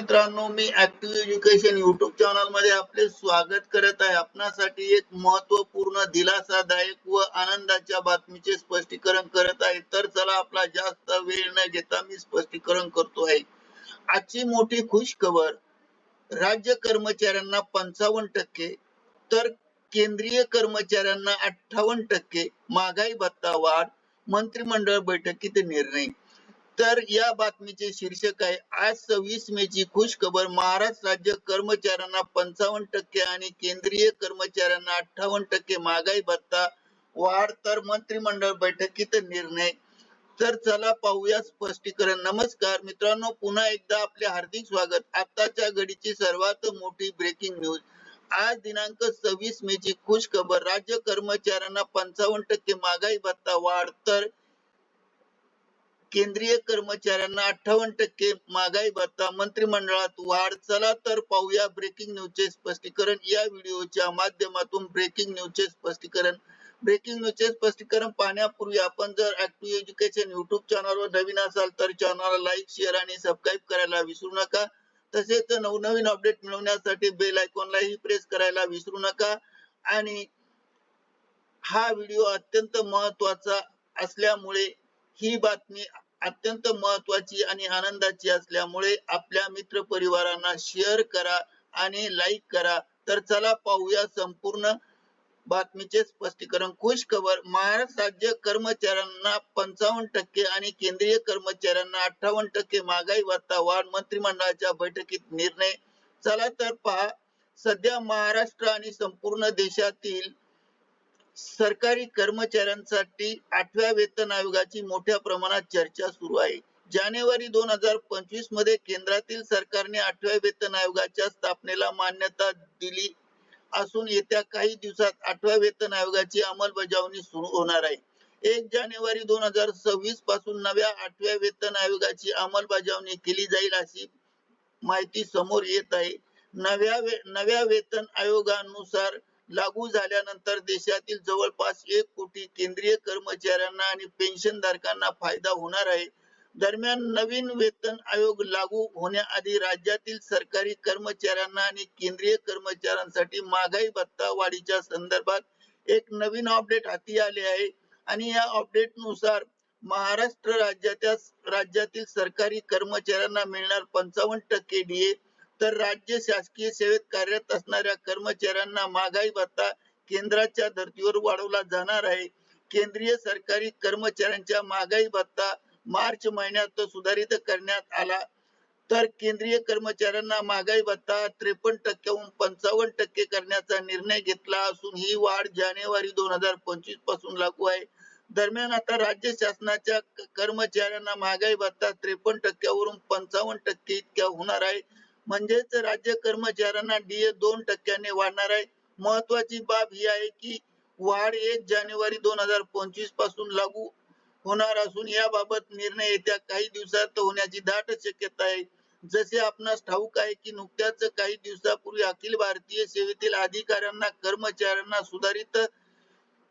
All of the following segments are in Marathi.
मित्रांनो मी ऍक्टिव्ह एज्युकेशन युट्यूब चॅनलमध्ये आपले स्वागत करत आहे. आपणासाठी एक महत्त्वपूर्ण दिलासादायक व आनंदाच्या बातमीचे स्पष्टीकरण करत आहे. तर चला आपला जास्त वेळ न घेता मी स्पष्टीकरण करतो आहे. आजची मोठी खुश खबर राज्य कर्मचाऱ्यांना पंचावन्न टक्के तर केंद्रीय कर्मचाऱ्यांना अठ्ठावन्न टक्के महागाई भत्ता वाढ मंत्रिमंडळ बैठकीत निर्णय तर या बातमीचे शीर्षक आहे आज सव्वीस मे ची खुश खबर महाराष्ट्र राज्य कर्मचाऱ्यांना पंचावन्न टक्के आणि केंद्रीय कर्मचाऱ्यांना अठ्ठावन्न टक्के महागाई भत्ता वाढ तर मंत्रिमंडळ बैठकीत निर्णय. तर चला पाहूया स्पष्टीकरण. नमस्कार मित्रांनो पुन्हा एकदा आपले हार्दिक स्वागत. आताच्या घडीची सर्वात मोठी ब्रेकिंग न्यूज आज दिनांक सव्वीस मे ची खुश खबर राज्य कर्मचाऱ्यांना पंचावन्न टक्के महागाई भत्ता वाढ तर केंद्रीय कर्मचाऱ्यांना अठ्ठावन्न टक्के महागाई भत्ता मंत्रिमंडळात वाढ चला तर पाहूया ब्रेकिंग न्यूजचे स्पष्टीकरण. या व्हिडिओच्या माध्यमातून ब्रेकिंग न्यूजचे स्पष्टीकरण. ब्रेकिंग न्यूजचे स्पष्टीकरण पाहण्यापूर्वी आपण जर ऍक्टिव्ह एज्युकेशन युट्यूब चॅनलवर नवीन असाल तर चॅनलला लाईक शेअर आणि सबस्क्राईब करायला विसरू नका. तसेच नवनवीन अपडेट मिळवण्यासाठी बेल आयकॉनलाही प्रेस करायला विसरू नका. आणि हा व्हिडिओ अत्यंत महत्त्वाचा असल्यामुळे ही बातमी अत्यंत महत्वाची आणि आनंदाची असल्यामुळे आपल्या मित्र परिवारांना शेअर करा आणि लाईक करा. तर चला पाहूया संपूर्ण बातमीचे स्पष्टीकरण. खुश खबर महाराष्ट्र राज्य कर्मचाऱ्यांना पंचावन्न टक्के आणि केंद्रीय कर्मचाऱ्यांना अठ्ठावन्न टक्के महागाई भत्ता वाढ मंत्रिमंडळाच्या बैठकीत निर्णय. चला तर पहा सध्या महाराष्ट्र आणि संपूर्ण देशातील सरकारी कर्मचाऱ्यांसाठी आठव्या वेतन आयोगाची मोठ्या प्रमाणात चर्चा सुरू आहे. जानेवारी दोन हजार पंचवीसमध्ये केंद्रातील सरकारने आठव्या वेतन आयोगाच्या स्थापनेला मान्यता दिली असून येत्या काही दिवसात आठव्या वेतन आयोगाची अंमलबजावणी सुरू होणार आहे. एक जानेवारी दोन हजार सव्वीसपासून नव्या आठव्या वेतन आयोगाची अंमलबजावणी केली जाईल अशी माहिती समोर येत आहे. नव्या वे, नव्या वेतन आयोगानुसार लागू झाल्यानंतर देशातील जवळपास एक कोटी केंद्रीय कर्मचाऱ्यांना आणि पेन्शनधारकांना फायदा होणार आहे. दरम्यान नवीन वेतन आयोग लागू होण्याआधी राज्यातील सरकारी कर्मचाऱ्यांना आणि केंद्रीय कर्मचाऱ्यांसाठी महागाई भत्ता वाढीच्या संदर्भात एक नवीन अपडेट हाती आले आहे. आणि या अपडेटनुसार महाराष्ट्र राज्याच्या राज्यातील सरकारी कर्मचाऱ्यांना मिळणार पंचावन्न टक्के डीए तर राज्य शासकीय सेवेत कार्यरत असणाऱ्या कर्मचाऱ्यांना महागाई भत्ता केंद्राच्या धर्तीवर वाढवला जाणार आहे. केंद्रीय सरकारी कर्मचाऱ्यांच्या महागाई भत्ता मार्च महिन्यात सुधारित करण्यात आला. तर केंद्रीय कर्मचाऱ्यांना महागाई भत्ता त्रेपन्न टक्क्याहून पंचावन्न टक्के करण्याचा निर्णय घेतला असून ही वाढ जानेवारी दोन हजार पंचवीसपासून लागू आहे. दरम्यान आता राज्य शासनाच्या कर्मचाऱ्यांना महागाई भत्ता त्रेपन्न टक्क्यावरून पंचावन्न टक्के इतक्या होणार आहे. म्हणजेच राज्य कर्मचाऱ्यांना डीए दोन टक्क्याने वाढणार आहे. महत्वाची बाब ही आहे की वाढ एक जानेवारी दोन हजार पंचवीसपासून लागू होणार असून याबाबत निर्णय येत्या काही दिवसात होण्याची दाट शक्यता आहे. जसे आपणास ठाऊक आहे की नुकत्याच काही दिवसापूर्वी अखिल भारतीय सेवेतील अधिकाऱ्यांना कर्मचाऱ्यांना सुधारित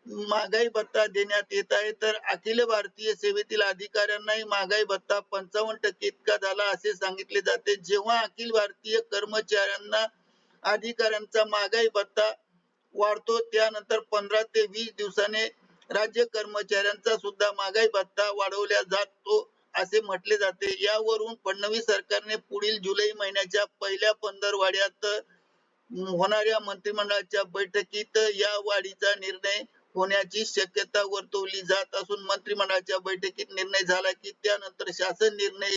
महागाई भत्ता देण्यात येत आहे. तर अखिल भारतीय सेवेतील अधिकाऱ्यांनाही महागाई भत्ता पंचावन्न टक्के इतका झाला असे सांगितले जाते. जेव्हा अखिल भारतीय कर्मचाऱ्यांना अधिकाऱ्यांचा महागाई भत्ता वाढतो त्यानंतर पंधरा ते वीस दिवसाने राज्य कर्मचाऱ्यांचा सुद्धा महागाई भत्ता वाढवल्या जातो असे म्हटले जाते. यावरून फडणवीस सरकारने पुढील जुलै महिन्याच्या पहिल्या पंधरवाड्यात होणाऱ्या मंत्रिमंडळाच्या बैठकीत या वाढीचा निर्णय होण्याची शक्यता वर्तवली जात असून मंत्रिमंडळाच्या बैठकीत निर्णय झाला की त्यानंतर शासन निर्णय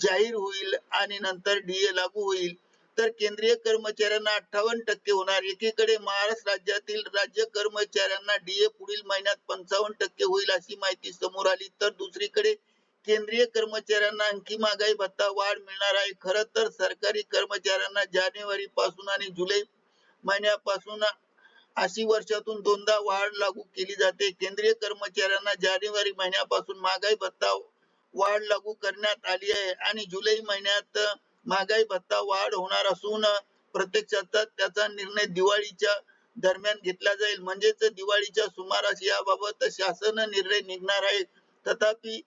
जाहीर होईल आणि नंतर डीए लागू होईल. तर केंद्रीय कर्मचाऱ्यांना अठ्ठावन्न टक्के होणार. एकीकडे महाराष्ट्र राज्यातील राज्य कर्मचाऱ्यांना डीए पुढील महिन्यात पंचावन्न टक्के होईल अशी माहिती समोर आली. तर दुसरीकडे केंद्रीय कर्मचाऱ्यांना आणखी महागाई भत्ता वाढ मिळणार आहे. खर तर सरकारी कर्मचाऱ्यांना जानेवारी पासून आणि जुलै महिन्यापासून अशी वर्षातून दोनदा वाढ लागू केली जाते. केंद्रीय कर्मचाऱ्यांना जानेवारी महिन्यापासून महागाई भत्ता वाढ लागू करण्यात आली आहे आणि जुलै महिन्यात महागाई भत्ता वाढ होणार असून प्रत्यक्षात त्याचा निर्णय दिवाळीच्या दरम्यान घेतला जाईल. म्हणजेच दिवाळीच्या सुमारास याबाबत शासन निर्णय निघणार आहे. तथापि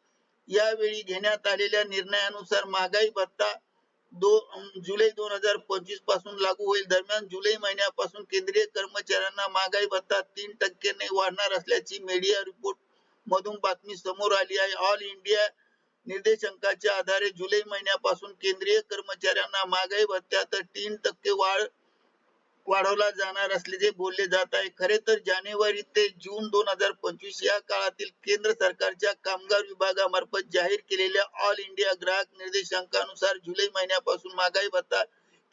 यावेळी घेण्यात आलेल्या निर्णयानुसार महागाई भत्ता दो जुलै दोन हजार पंचवीसपासून लागू होईल. दरम्यान जुलै महिन्यापासून केंद्रीय कर्मचाऱ्यांना महागाई भत्ता तीन टक्क्याने वाढणार असल्याची मीडिया रिपोर्ट मधून बातमी समोर आली आहे. ऑल इंडिया निर्देशांकाच्या आधारे जुलै महिन्यापासून केंद्रीय कर्मचाऱ्यांना महागाई भत्त्यात तीन टक्के वाढ वाढवला जाणार असल्याचे बोलले जात आहे. खरे तर जानेवारी ते जून दोन हजार पंचवीस या काळातील केंद्र सरकारच्या कामगार विभागामार्फत जाहीर केलेल्या ऑल इंडिया ग्राहक निर्देशांकानुसार जुलै महिन्यापासून महागाई भत्ता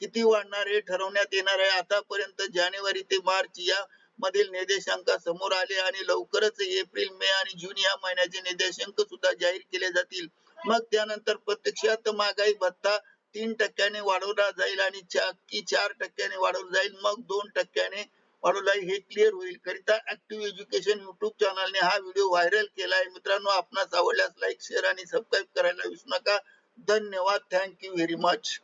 किती वाढणार हे ठरवण्यात येणार आहे. आतापर्यंत जानेवारी ते मार्च या मधील निर्देशांक समोर आले आणि लवकरच एप्रिल मे आणि जून या महिन्याचे निर्देशांक सुद्धा जाहीर केले जातील. मग त्यानंतर प्रत्यक्षात महागाई भत्ता तीन टक्क्याने वाढवला जाईल आणि चार की चार टक्क्याने वाढवलं जाईल मग दोन टक्क्याने वाढवला हे क्लिअर होईल. करिता ऍक्टिव्ह एज्युकेशन युट्यूब चॅनलने हा व्हिडिओ व्हायरल केला आहे मित्रांनो आपणास आवडल्यास लाईक शेअर आणि सबस्क्राईब करायला विसरू नका. धन्यवाद. Thank you very much